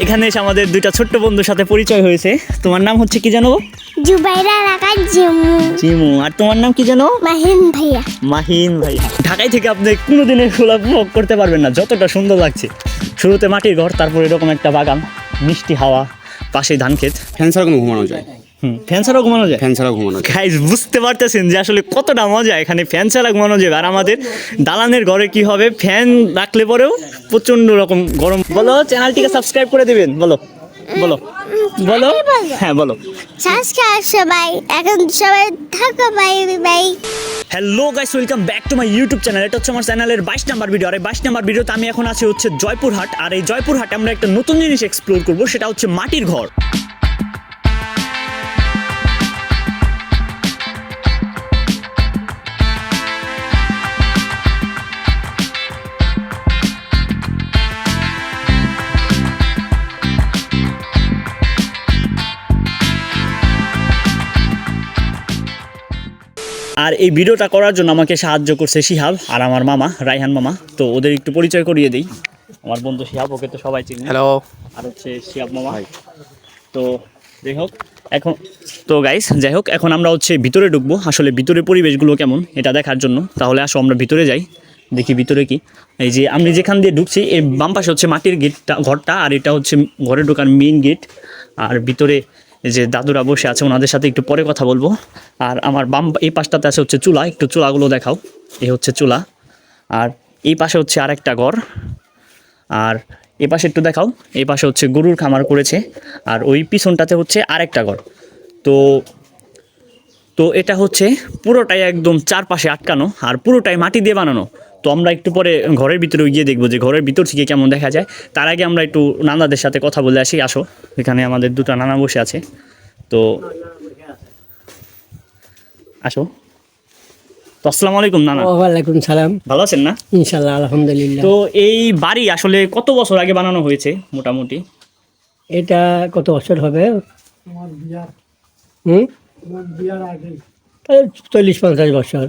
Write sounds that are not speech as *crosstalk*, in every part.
এখানে এসে আমাদের দুইটা ছোট্ট বন্ধুর সাথে পরিচয় হয়েছে। তোমার নাম হচ্ছে কি জানো? জুবাইরা রাকা জিমু। জিমু। আর তোমার নাম কি জানো? মাহিন ভাইয়া। মাহিন ভাই ঢাকায় থেকে আপনি কোনোদিনের খোলা উপভোগ করতে পারবেন না। যতটা সুন্দর লাগছে। শুরুতে মাটির ঘর তারপর এরকম একটা বাগান মিষ্টি হাওয়া পাশে ধান ক্ষেত। ফ্যান ছাড়া কোনো ঘুমানো যায়। ফ্যান ছাড়াও ঘুমানো যায়? ফ্যান ছাড়া ঘুমানো যায়। গাইজ বুঝতে পারতেছেন যে আসলে কতটা মজা এখানে ফ্যান ছাড়া ঘুমানো যাবে আর আমাদের দালানের ঘরে কি হবে? ফ্যান রাখলে পরেও প্রচণ্ড রকম গরম। বলো চ্যানেলটিকে সাবস্ক্রাইব করে দিবেন। বলো বলো বলো। হ্যাঁ বলো। সাবস্ক্রাইব সবাই। এখন সবাই থাকো bye bye hello guys welcome back to my YouTube channel এটা হচ্ছে আমার চ্যানেলের বাইশ নাম্বার ভিডিও আর এই বাইশ নাম্বার ভিডিওতে আমি এখন আছি হচ্ছে জয়পুরহাট। আর এই জয়পুরহাটে আমরা একটা নতুন জিনিস এক্সপ্লোর করব সেটা হচ্ছে মাটির ঘর। আর এই ভিডিওটা করার জন্য আমাকে সাহায্য করছে শিহাব আর আমার মামা রাইহান মামা। তো ওদের একটু পরিচয় করিয়ে দিই। আমার বন্ধু শিহাব ওকে তো সবাই চিনি। হ্যালো আর হচ্ছে শিহাব মামা। তো যাই হোক এখন তো গাইস যাই হোক এখন আমরা হচ্ছে ভিতরে ঢুকবো। আসলে ভিতরে পরিবেশগুলো কেমন এটা দেখার জন্য। তাহলে আসো আমরা ভিতরে যাই দেখি ভিতরে কি। এই যে আমি যেখান দিয়ে ঢুকছি এই বাম পাশে হচ্ছে মাটির গেটটা ঘরটা আর এটা হচ্ছে ঘরে ঢোকার মেইন গেট আর ভিতরে যে দাদুরা বসে আছে, ওনাদের সাথে একটু পরে কথা বলব। আর আমার বাম এই পাশটাতে আছে হচ্ছে চুলা, একটু চুলাগুলো দেখাও। এই হচ্ছে চুলা। আর এই পাশে হচ্ছে আরেকটা ঘর। আর এ পাশে একটু দেখাও, এই পাশে হচ্ছে গরুর খামার করেছে। আর ওই পিছনটাতে হচ্ছে আরেকটা ঘর। তো তো এটা হচ্ছে পুরোটাই একদম চারপাশে আটকানো, আর পুরোটাই মাটি দিয়ে বানানো। তো আমরা একটু পরে ঘরের ভিতরে গিয়ে দেখব যে ঘরের ভিতর থেকে কেমন দেখা যায়। তার আগে আমরা একটু নানাদের সাথে কথা বলে আসি আসো। এখানে আমাদের দুটো নানা বসে আছে। তো আসো। তো আসসালামু আলাইকুম নানা। ওয়ালাইকুম সালাম। ভালো আছেন না? ইনশাল্লাহ আলহামদুলিল্লাহ। তো এই বাড়ি আসলে কত বছর আগে বানানো হয়েছে মোটামুটি? এটা কত বছর হবে? হুম? চল্লিশ পঞ্চাশ বছর।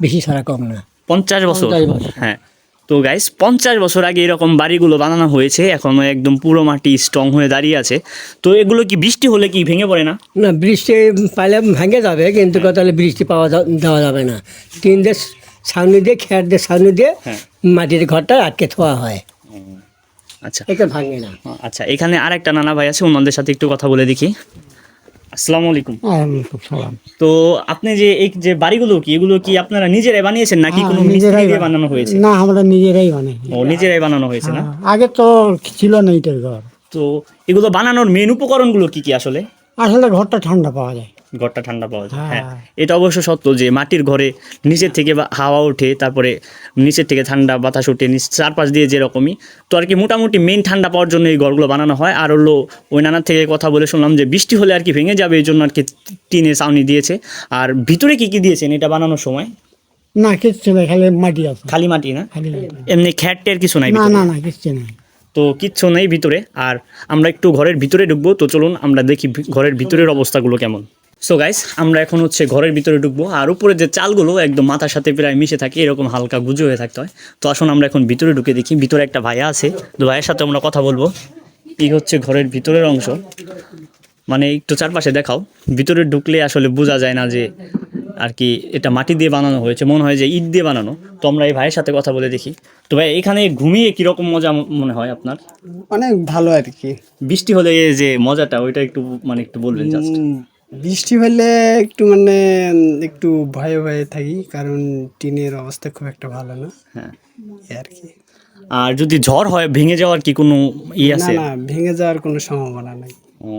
বেশি। সারা কম না। পঞ্চাশ বছর। 50 হ্যাঁ। তো গাইস পঞ্চাশ বছর আগে এরকম বাড়িগুলো বানানো হয়েছে এখনও একদম পুরো মাটি স্ট্রং হয়ে দাঁড়িয়ে আছে। তো এগুলো কি বৃষ্টি হলে কি ভেঙে পড়ে না? না বৃষ্টি পাইলে ভেঙে যাবে কিন্তু কথা বৃষ্টি পাওয়া দেওয়া যাবে না। টিন দিয়ে সামনে দিয়ে খেয়ার দিয়ে সামনে দিয়ে হ্যাঁ। মাটির ঘরটা আটকে থোয়া হয়। আচ্ছা। এটা ভাঙে না। আচ্ছা এখানে আরেকটা নানা ভাই আছে ওনাদের সাথে একটু কথা বলে দেখি। আসসালামু আলাইকুম। সালাম। তো আপনি যে এই যে বাড়িগুলো কি এগুলো কি আপনারা নিজেরাই বানিয়েছেন নাকি কোনো মিস্ত্রি দিয়ে বানানো হয়েছে? না আমরা নিজেরাই বানাই। ও নিজেরাই বানানো হয়েছে না? আগে তো ছিল না ইটের ঘর। তো এগুলো বানানোর মেন উপকরণগুলো কি কি আসলে? আসলে ঘরটা ঠান্ডা পাওয়া যায়। ঘরটা ঠান্ডা পাওয়া যায়। হ্যাঁ। হ্যাঁ। এটা অবশ্য সত্য যে মাটির ঘরে নিচের থেকে বা- হাওয়া ওঠে তারপরে নিচের থেকে ঠান্ডা বাতাস ওঠে চারপাশ দিয়ে যেরকমই। তো আর কি মোটামুটি মেন ঠান্ডা পাওয়ার জন্য এই ঘরগুলো বানানো হয়। আর হলো ওই নানার থেকে কথা বলে শুনলাম যে বৃষ্টি হলে আর কি ভেঙে যাবে এই জন্য আর কি টিনের ছাউনি দিয়েছে। আর ভিতরে কি কি দিয়েছেন এটা বানানোর সময়? না কিচ্ছু নেই খালি মাটি আছে। খালি মাটি না? এমনি খ্যাট টের কিছু নাই না না না কিচ্ছু নেই। তো কিচ্ছু নেই ভিতরে। আর আমরা একটু ঘরের ভিতরে ঢুকবো তো চলুন আমরা দেখি ঘরের ভিতরের অবস্থাগুলো কেমন। সো গাইস আমরা এখন হচ্ছে ঘরের ভিতরে ঢুকবো আর উপরে যে চালগুলো একদম মাথার সাথে প্রায় মিশে থাকে এরকম হালকা গুজো হয়ে থাকতে হয়। তো আসুন আমরা এখন ভিতরে ঢুকে দেখি ভিতরে একটা ভাইয়া আছে। তো ভাইয়ের সাথে আমরা কথা বলব। এই হচ্ছে ঘরের ভিতরের অংশ। মানে একটু চারপাশে দেখাও। ভিতরে ঢুকলে আসলে বোঝা যায় না যে আর কি এটা মাটি দিয়ে বানানো হয়েছে মনে হয় যে ইট দিয়ে বানানো। তো আমরা এই ভাইয়ের সাথে কথা বলে দেখি। তো ভাই এখানে ঘুমিয়ে কীরকম মজা মনে হয় আপনার? অনেক ভালো আর কি। বৃষ্টি হলে এই যে মজাটা ওইটা একটু মানে একটু বলবেন জাস্ট বৃষ্টি হলে একটু মানে একটু ভয়ে ভয়ে থাকি কারণ টিনের অবস্থা খুব একটা ভালো না। হ্যাঁ। এই আর কি। আর যদি ঝড় হয় ভেঙে যাওয়ার কি কোনো ই না আছে? না ভেঙে যাওয়ার কোনো সম্ভাবনা নাই। ও,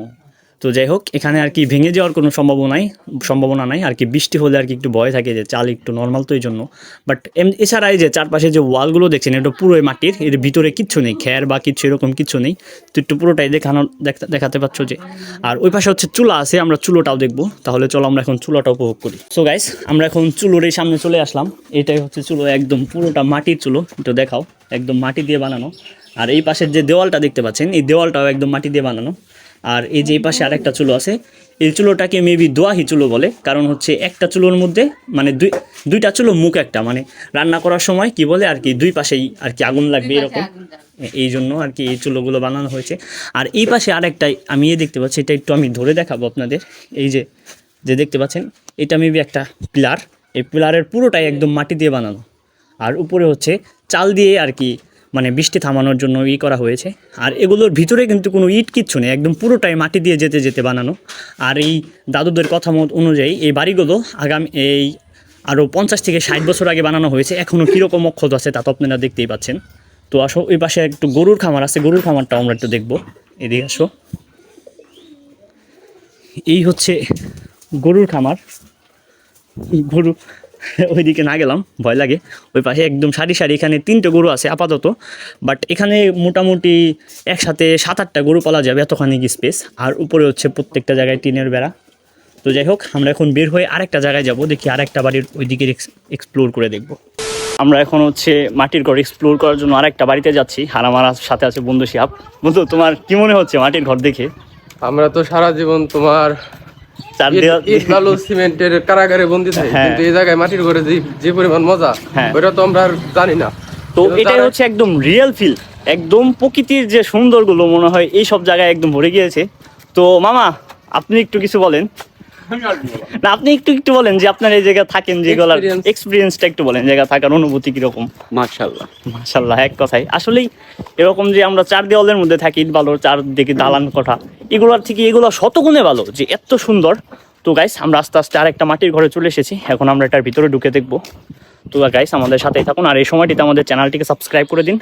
তো যাই হোক, এখানে আর কি ভেঙে যাওয়ার কোনো সম্ভাবনাই সম্ভাবনা নাই। আর কি বৃষ্টি হলে আর কি একটু ভয় থাকে যে চাল একটু নর্মাল তো এই জন্য। বাট এছাড়া এই যে চারপাশে যে ওয়ালগুলো দেখছেন, এটা পুরোই মাটির, এর ভিতরে কিচ্ছু নেই খ্যার বা কিচ্ছু এরকম কিচ্ছু নেই। তো একটু পুরোটাই দেখানো, দেখ- দেখাতে পাচ্ছ যে। আর ওই পাশে হচ্ছে চুলা আছে, আমরা চুলোটাও দেখব। তাহলে চলো আমরা এখন চুলাটা উপভোগ করি। সো গাইস আমরা এখন চুলোর এই সামনে চলে আসলাম। এটাই হচ্ছে চুলো, একদম পুরোটা মাটির চুলো। একটু দেখাও, একদম মাটি দিয়ে বানানো। আর এই পাশের যে দেওয়ালটা দেখতে পাচ্ছেন, এই দেওয়ালটাও একদম মাটি দিয়ে বানানো। আর এই যে পাশে আরেকটা চুলো আছে এই চুলোটাকে মেবি দোয়াহি চুলো বলে কারণ হচ্ছে একটা চুলোর মধ্যে মানে দুই দুইটা চুলো মুখ একটা মানে রান্না করার সময় কি বলে আর কি দুই পাশেই আর কি আগুন লাগবে এরকম। এই জন্য আর কি এই চুলোগুলো বানানো হয়েছে। আর এই পাশে আরেকটাই আমি এ দেখতে পাচ্ছি এটা একটু আমি ধরে দেখাবো আপনাদের। এই যে যে দেখতে পাচ্ছেন এটা মেবি একটা পিলার এই পিলারের পুরোটাই একদম মাটি দিয়ে বানানো। আর উপরে হচ্ছে চাল দিয়ে আর কি মানে বৃষ্টি থামানোর জন্য ই করা হয়েছে। আর এগুলোর ভিতরে কিন্তু কোনো ইট কিচ্ছু নেই, একদম পুরোটাই মাটি দিয়ে যেতে যেতে বানানো। আর এই দাদুদের কথা মত অনুযায়ী এই বাড়িগুলো আগামী এই আরও পঞ্চাশ থেকে ষাট বছর আগে বানানো হয়েছে। এখনও কীরকম অক্ষত আছে তা তো আপনারা দেখতেই পাচ্ছেন। তো আসো, ওই পাশে একটু গরুর খামার আছে, গরুর খামারটাও আমরা একটু দেখব। এদিকে আসো। এই হচ্ছে গরুর খামার। গরু *laughs* ওইদিকে না গেলাম, ভয় লাগে। ওই পাশে একদম সারি সারি এখানে তিনটে গরু আছে আপাতত। বাট এখানে মোটামুটি একসাথে সাত আটটা গরু পালা যাবে এতখানি স্পেস আর উপরে হচ্ছে প্রত্যেকটা জায়গায় টিনের বেড়া। তো যাই হোক, আমরা এখন বের হয়ে আরেকটা জায়গায় যাব। দেখি আরেকটা বাড়ির ওইদিকে এক্সপ্লোর করে দেখব। আমরা এখন হচ্ছে মাটির ঘর এক্সপ্লোর করার জন্য আরেকটা বাড়িতে যাচ্ছি। আর আমার সাথে আছে বন্ধু শিহাব। বন্ধু, তোমার কি মনে হচ্ছে মাটির ঘর দেখে? আমরা তো সারা জীবন তোমার চার সিমেন্টের কারাগারে বন্দি থাকি হ্যাঁ। কিন্তু এই জায়গায় মাটির ঘরে যে যে পরিমাণ মজা ওটা তো আমরা জানি না। তো এটাই হচ্ছে একদম রিয়েল ফিল একদম প্রকৃতির যে সুন্দরগুলো মনে হয় এই সব জায়গায় একদম ভরে গিয়েছে। তো মামা আপনি একটু কিছু বলেন। না। আপনি একটু একটু বলেন যে আপনার এই জায়গায় থাকেন যেগুলো Experience. এক্সপিরিয়েন্সটা একটু বলেন জায়গা থাকার অনুভূতি কীরকম? মার্শাল্লাহ মাশাল্লাহ এক কথাই আসলেই এরকম যে আমরা চার দেওয়ালের মধ্যে থাকি ইট ভালো চারদিকে দালান কোঠা এগুলোর থেকে এগুলো শতগুণে ভালো যে এত সুন্দর। তো গাইস আমরা আস্তে আস্তে আরেকটা মাটির ঘরে চলে এসেছি এখন আমরা এটার ভিতরে ঢুকে দেখব। তো গাইস আমাদের সাথেই থাকুন আর এই সময়টিতে আমাদের চ্যানেলটিকে সাবস্ক্রাইব করে দিন।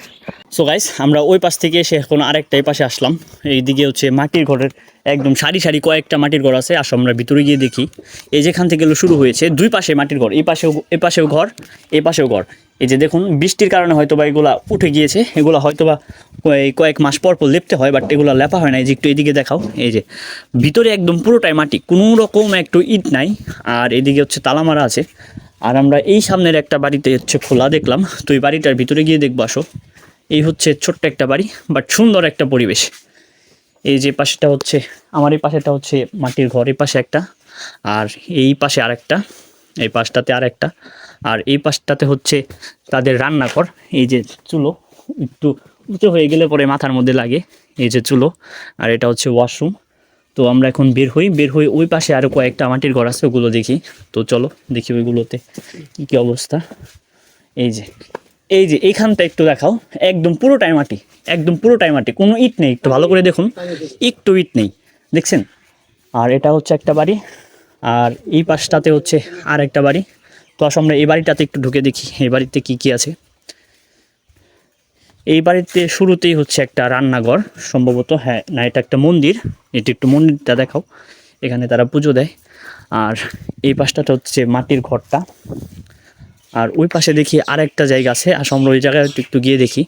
সো গাইস আমরা ওই পাশ থেকে এসে এখন আরেকটা পাশে আসলাম। এইদিকে হচ্ছে মাটির ঘরের একদম সারি সারি কয়েকটা মাটির ঘর আছে। আসো আমরা ভিতরে গিয়ে দেখি। এই যেখান থেকে শুরু হয়েছে দুই পাশে মাটির ঘর, এই পাশেও এই পাশেও ঘর, এই পাশেও ঘর। এই যে দেখুন, বৃষ্টির কারণে হয়তো বা এগুলা উঠে গিয়েছে। এগুলো হয়তো বা এই কয়েক মাস পর পর লেপতে হয় বাট এগুলো লেপা হয় না এই যে একটু এদিকে দেখাও। এই যে ভিতরে একদম পুরোটাই মাটি, কোনো রকম একটু ইট নাই। আর এদিকে হচ্ছে তালা মারা আছে। আর আমরা এই সামনের একটা বাড়িতে হচ্ছে খোলা দেখলাম। তো এই বাড়িটার ভিতরে গিয়ে দেখব, আসো। এই হচ্ছে ছোট্ট একটা বাড়ি, বাট সুন্দর একটা পরিবেশ। এই যে পাশেটা হচ্ছে, আমার এই পাশেটা হচ্ছে মাটির ঘর, এই পাশে একটা। আর এই পাশে আরেকটা, এই পাশটাতে আরেকটা। আর এই পাশটাতে হচ্ছে তাদের রান্নাঘর, এই যে চুলো, একটু উঁচু হয়ে গেলে পরে মাথার মধ্যে লাগে, এই যে চুলো। আর এটা হচ্ছে ওয়াশরুম। তো আমরা এখন বের হই বের হই ওই পাশে আরও কয়েকটা মাটির ঘর আছে, ওগুলো দেখি। তো চলো, দেখি ওইগুলোতে কী কী অবস্থা। এই যে এই যে এইখানটা একটু দেখাও। একদম পুরোটাই মাটি, একদম পুরোটাই মাটি, কোনো ইট নেই। একটু ভালো করে দেখুন, একটু ইট নেই, দেখছেন? আর এটা হচ্ছে একটা বাড়ি, আর এই পাশটাতে হচ্ছে আর একটা বাড়ি। তো আসো আমরা এই বাড়িটাতে একটু ঢুকে দেখি, এই বাড়িতে কি কি আছে। এই বাড়িতে শুরুতেই হচ্ছে একটা রান্নাঘর, সম্ভবত হ্যাঁ না, এটা একটা মন্দির। এটি একটু মন্দিরটা দেখাও। এখানে তারা পুজো দেয়। আর এই পাশটাটা হচ্ছে মাটির ঘরটা। আর ওই পাশে দেখি আরেকটা জায়গা আছে, আর আমরা ওই জায়গায় একটু একটু গিয়ে দেখি।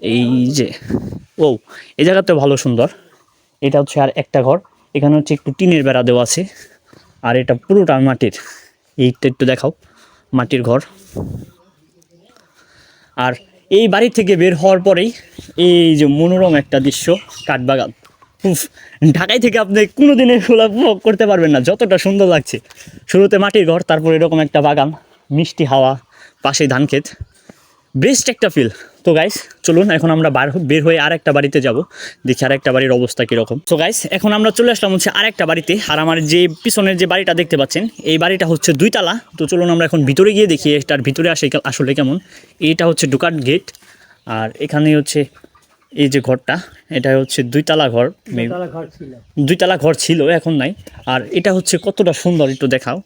এই যে ও এই জায়গাতে ভালো সুন্দর। এটা হচ্ছে আর একটা ঘর। এখানে হচ্ছে একটু টিনের বেড়া দেওয়া আছে। আর এটা পুরোটা মাটির। এইটা একটু দেখাও। মাটির ঘর। আর এই বাড়ি থেকে বের হওয়ার পরেই এই যে মনোরম একটা দৃশ্য, কাঠবাগান। উফ ঢাকায় থেকে আপনি কোনো দিনে খোলা উপভোগ করতে পারবেন না, যতটা সুন্দর লাগছে। শুরুতে মাটির ঘর, তারপর এরকম একটা বাগান, মিষ্টি হাওয়া, পাশে ধান ক্ষেত বেস্ট একটা ফিল তো গাইস চলুন এখন আমরা বার বের হয়ে আরেকটা বাড়িতে যাব। দেখি আরেকটা বাড়ির অবস্থা কীরকম। তো গাইস এখন আমরা চলে আসলাম হচ্ছে আরেকটা বাড়িতে। আর আমার যে পিছনের যে বাড়িটা দেখতে পাচ্ছেন এই বাড়িটা হচ্ছে দুইতলা। তো চলুন আমরা এখন ভিতরে গিয়ে দেখি এটার ভিতরে আসে আসলে কেমন। এইটা হচ্ছে ঢুকার গেট আর এখানে হচ্ছে এই যে ঘরটা এটা হচ্ছে দুইতলা ঘর দুইতলা ঘর ছিল। এখন নাই। আর এটা হচ্ছে কতটা সুন্দর একটু দেখাও।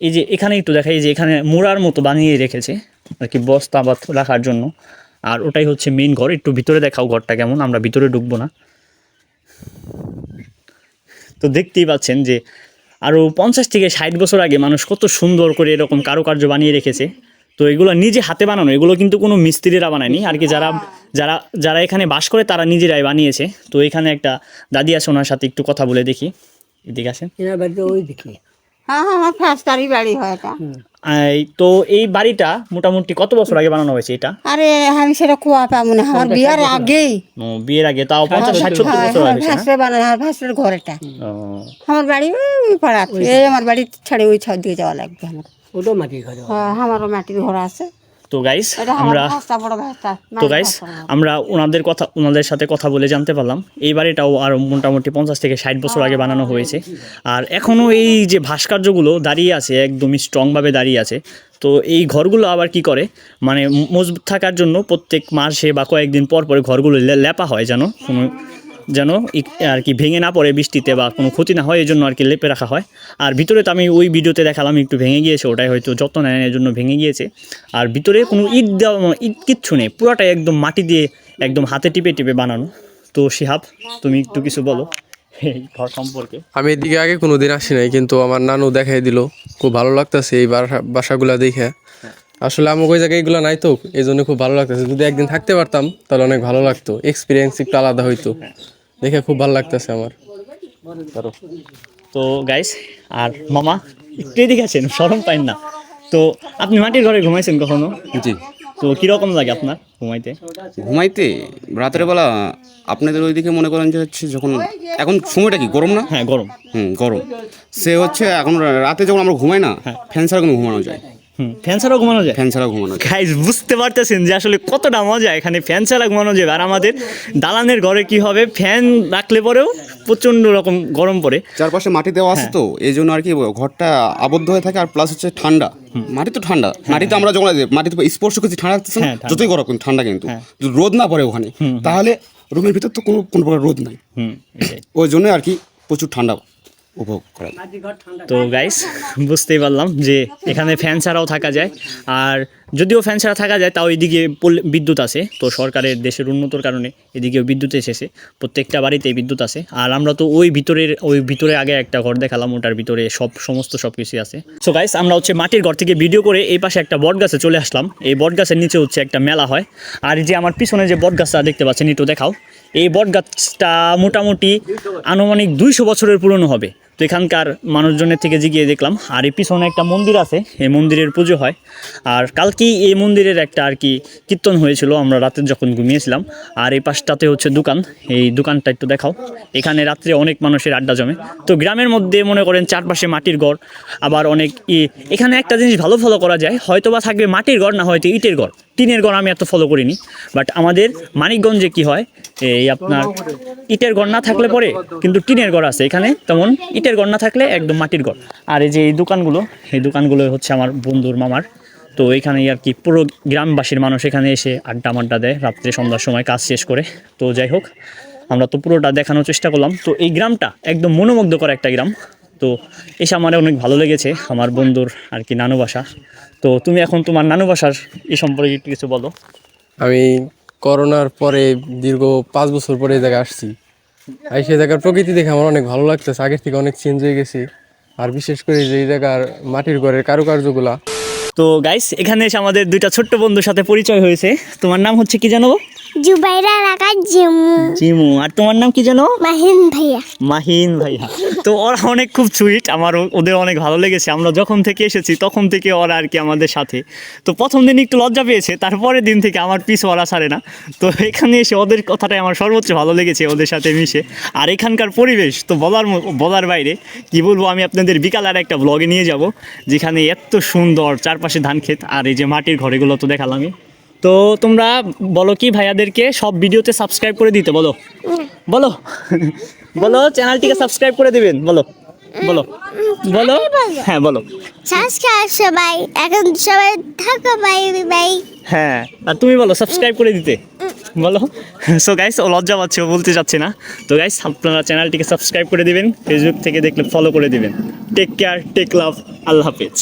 এই যে এখানে একটু দেখাই যে এখানে মোড়ার মতো বানিয়ে রেখেছে। আর কি বস্তা বা রাখার জন্য। আর ওটাই হচ্ছে মেইন ঘর। একটু ভিতরে দেখাও ঘরটা কেমন আমরা ভিতরে ঢুকবো না। তো দেখতেই পাচ্ছেন যে আরও পঞ্চাশ থেকে ষাট বছর আগে মানুষ কত সুন্দর করে এরকম কারুকার্য বানিয়ে রেখেছে। তো এগুলো নিজে হাতে বানানো এগুলো কিন্তু কোনো মিস্ত্রিরা বানায়নি। আর কি যারা যারা যারা এখানে বাস করে তারা নিজেরাই বানিয়েছে। তো এখানে একটা দাদি আছে ওনার সাথে একটু কথা বলে দেখি। এদিকে আসেন। ওই দেখি হ্যাঁ হ্যাঁ ফার্স্টারই বাড়ি হয় এটা। তো এই বাড়িটা মোটামুটি কত বছর আগে বানানো হয়েছে এটা? আরে আমি সেটা কুয়া পাবো না আমার বিয়ের আগেই। ও, বিয়ের আগে তাও পঞ্চাশ ষাট সত্তর বছর আগে হয়েছে ভাসরে বানানো হয় ভাসরের ঘরেটা আমার বাড়ি ওই পাড়া এই আমার বাড়ি ছাড়ে ওই ছাদ দিয়ে যাওয়া লাগবে আমার। ওটাও মাটির ঘরে। হ্যাঁ, আমারও মাটির ঘর আছে। তো গাইস আমরা বড় ভাস্তা তো গাইস আমরা ওনাদের কথা ওনাদের সাথে কথা বলে জানতে পারলাম। এই বাড়িটাও আর মোটামুটি পঞ্চাশ থেকে ষাট বছর আগে বানানো হয়েছে। আর এখনও এই যে ভাস্কর্যগুলো দাঁড়িয়ে আছে একদমই স্ট্রংভাবে দাঁড়িয়ে আছে। তো এই ঘরগুলো আবার কি করে? মানে মজবুত থাকার জন্য প্রত্যেক মাসে বা কয়েকদিন পর পর ঘরগুলো লেপা হয় যেন কোনো যেন আর কি ভেঙে না পড়ে বৃষ্টিতে বা কোনো ক্ষতি না হয় এই জন্য আর কি লেপে রাখা হয়। আর ভিতরে তো আমি ওই ভিডিওতে দেখালাম, একটু ভেঙে গিয়েছে, ওটাই হয়তো যত্ন নেয় এর জন্য ভেঙে গিয়েছে। আর ভিতরে কোনো ইট দেওয়া ইট কিচ্ছু নেই, পুরোটাই একদম মাটি দিয়ে একদম হাতে টিপে টিপে বানানো। তো শিহাব, তুমি একটু কিছু বলো ঘর সম্পর্কে। আমি এদিকে আগে কোনো দিন আসি নাই, কিন্তু আমার নানু দেখাই দিল, খুব ভালো লাগতেছে এই বাসা বাসাগুলা দেখে। আসলে আমাকে ওই জায়গায় এগুলো নাই তো এই জন্য খুব ভালো লাগতেছে। যদি একদিন থাকতে পারতাম তাহলে অনেক ভালো লাগতো। এক্সপিরিয়েন্স একটু আলাদা হইতো। দেখে খুব ভালো লাগতেছে আমার। তো গাইস আর মামা একটু এদিকে আছেন সরম পাইন না। তো আপনি মাটির ঘরে ঘুমাইছেন কখনো? জি। তো কীরকম লাগে আপনার ঘুমাইতে? ঘুমাইতে? রাতের বেলা আপনাদের ওইদিকে মনে করেন যে হচ্ছে যখন এখন সময়টা কি গরম না? হ্যাঁ গরম। হুম গরম। সে হচ্ছে এখন রাতে যখন আমরা ঘুমাই না ফ্যান ছাড়া কোনো ঘুমানো যায়। ফ্যান ছাড়াও ঘুমানো যায়? ফ্যান ছাড়া ঘুমানো যায়। গাইজ বুঝতে পারতেছেন যে আসলে কতটা মজা এখানে ফ্যান ছাড়া ঘুমানো যাবে আর আমাদের দালানের ঘরে কি হবে? ফ্যান রাখলে পরেও প্রচণ্ড রকম গরম পড়ে। চারপাশে মাটি দেওয়া আছে তো এই জন্য আর কি ঘরটা আবদ্ধ হয়ে থাকে আর প্লাস হচ্ছে ঠান্ডা। মাটি তো ঠান্ডা। মাটিতে আমরা যখন মাটিতে স্পর্শ করছি ঠান্ডা লাগতেছে না হ্যাঁ, যতই গরম কিন্তু ঠান্ডা কিন্তু। রোদ না পড়ে ওখানে তাহলে রুমের ভিতর তো কোনো কোনো প্রকার রোদ নাই। ওই জন্য আর কি প্রচুর ঠান্ডা। উপভোগ করা তো গাইস বুঝতেই পারলাম যে এখানে ফ্যান ছাড়াও থাকা যায়। আর যদিও ফ্যান ছাড়া থাকা যায় তাও এদিকে বিদ্যুৎ আছে। তো সরকারের দেশের উন্নতর কারণে এদিকেও বিদ্যুৎ এসেছে। প্রত্যেকটা বাড়িতেই বিদ্যুৎ আছে। আর আমরা তো ওই ভিতরের ওই ভিতরে আগে একটা ঘর দেখালাম ওটার ভিতরে সব সমস্ত সব কিছুই আছে। সো গাইস আমরা হচ্ছে মাটির ঘর থেকে ভিডিও করে এই পাশে একটা বট গাছে চলে আসলাম। এই বট গাছের নিচে হচ্ছে একটা মেলা হয়। আর এই যে আমার পিছনে যে বট গাছটা দেখতে পাচ্ছেন একটু দেখাও। এই বট গাছটা মোটামুটি আনুমানিক দুইশো বছরের পুরনো হবে। তো এখানকার মানুষজনের থেকে জিগিয়ে দেখলাম। আর এই পিছনে একটা মন্দির আছে, এই মন্দিরের পুজো হয়। আর কালকেই এই মন্দিরের একটা আর কি কীর্তন হয়েছিল, আমরা রাতে যখন ঘুমিয়েছিলাম। আর এই পাশটাতে হচ্ছে দোকান, এই দোকানটা একটু দেখাও। এখানে রাত্রে অনেক মানুষের আড্ডা জমে। তো গ্রামের মধ্যে মনে করেন চারপাশে মাটির ঘর, আবার অনেক এখানে একটা জিনিস ভালো ফলো করা যায় হয়তো বা থাকবে মাটির ঘর, না হয়তো ইটের ঘর। টিনের ঘর আমি এত ফলো করিনি বাট আমাদের মানিকগঞ্জে কি হয়, এই আপনার ইটের ঘর না থাকলে পরে কিন্তু টিনের ঘর আছে, এখানে তেমন ইটের ঘর না থাকলে একদম মাটির ঘর আর এই যে এই দোকানগুলো এই দোকানগুলো হচ্ছে আমার বন্ধুর মামার, তো এখানে আর কি পুরো গ্রামবাসীর মানুষ এখানে এসে আড্ডা মাড্ডা দেয়, রাত্রে সন্ধ্যার সময় কাজ শেষ করে, তো যাই হোক, আমরা তো পুরোটা দেখানোর চেষ্টা করলাম। তো এই গ্রামটা একদম মনোমুগ্ধকর একটা গ্রাম, তো এসে আমার অনেক ভালো লেগেছে, আমার বন্ধুর আর কি নানু বাসা। তো তুমি এখন তোমার নানু বাসার এই সম্পর্কে একটু কিছু বলো। আমি করোনার পরে দীর্ঘ পাঁচ বছর পরে এই জায়গায় আসছি। আর সেই জায়গার প্রকৃতি দেখে আমার অনেক ভালো লাগতেছে আগের থেকে অনেক চেঞ্জ হয়ে গেছি। আর বিশেষ করে যে এই জায়গার মাটির ঘরের কারুকার্যগুলা। তো গাইস এখানে এসে আমাদের দুইটা ছোট্ট বন্ধুর সাথে পরিচয় হয়েছে। তোমার নাম হচ্ছে কি জানো? জুবাইরা রাখা জিমু। জিমু। আর তোমার নাম কি জানো? মাহিন ভাইয়া। মাহিন ভাইয়া। তো ওরা অনেক খুব সুইট আমার ওদের অনেক ভালো লেগেছে। আমরা যখন থেকে এসেছি তখন থেকে ওরা আর কি আমাদের সাথে। তো প্রথম দিন একটু লজ্জা পেয়েছে। তারপরের দিন থেকে আমার পিস ওরা ছাড়ে না। তো এখানে এসে ওদের কথাটাই আমার সর্বোচ্চ ভালো লেগেছে ওদের সাথে মিশে। আর এখানকার পরিবেশ তো বলার বলার বাইরে কি বলব আমি আপনাদের বিকাল আর একটা ব্লগে নিয়ে যাব যেখানে এত সুন্দর চারপাশে ধান ক্ষেত আর এই যে মাটির ঘরেগুলো তো দেখালামই। তো তোমরা বলো কি ভাইয়াদেরকে সব ভিডিওতে সাবস্ক্রাইব করে দিতে বলো। বলো। বলো চ্যানেলটিকে সাবস্ক্রাইব করে দিবেন বলো। বলো। বলো। হ্যাঁ বলো। সাবস্ক্রাইব সবাই। এখন সবাই থাকো বাই বাই হ্যাঁ আর তুমি বলো সাবস্ক্রাইব করে দিতে। বলো। সো গাইস ও লজ্জা পাচ্ছে ও বলতে চাচ্ছে না। তো গাইস আপনারা চ্যানেলটিকে সাবস্ক্রাইব করে দিবেন ফেসবুক থেকে দেখলে ফলো করে দিবেন। টেক কেয়ার টেক লাভ আল্লাহ হাফেজ।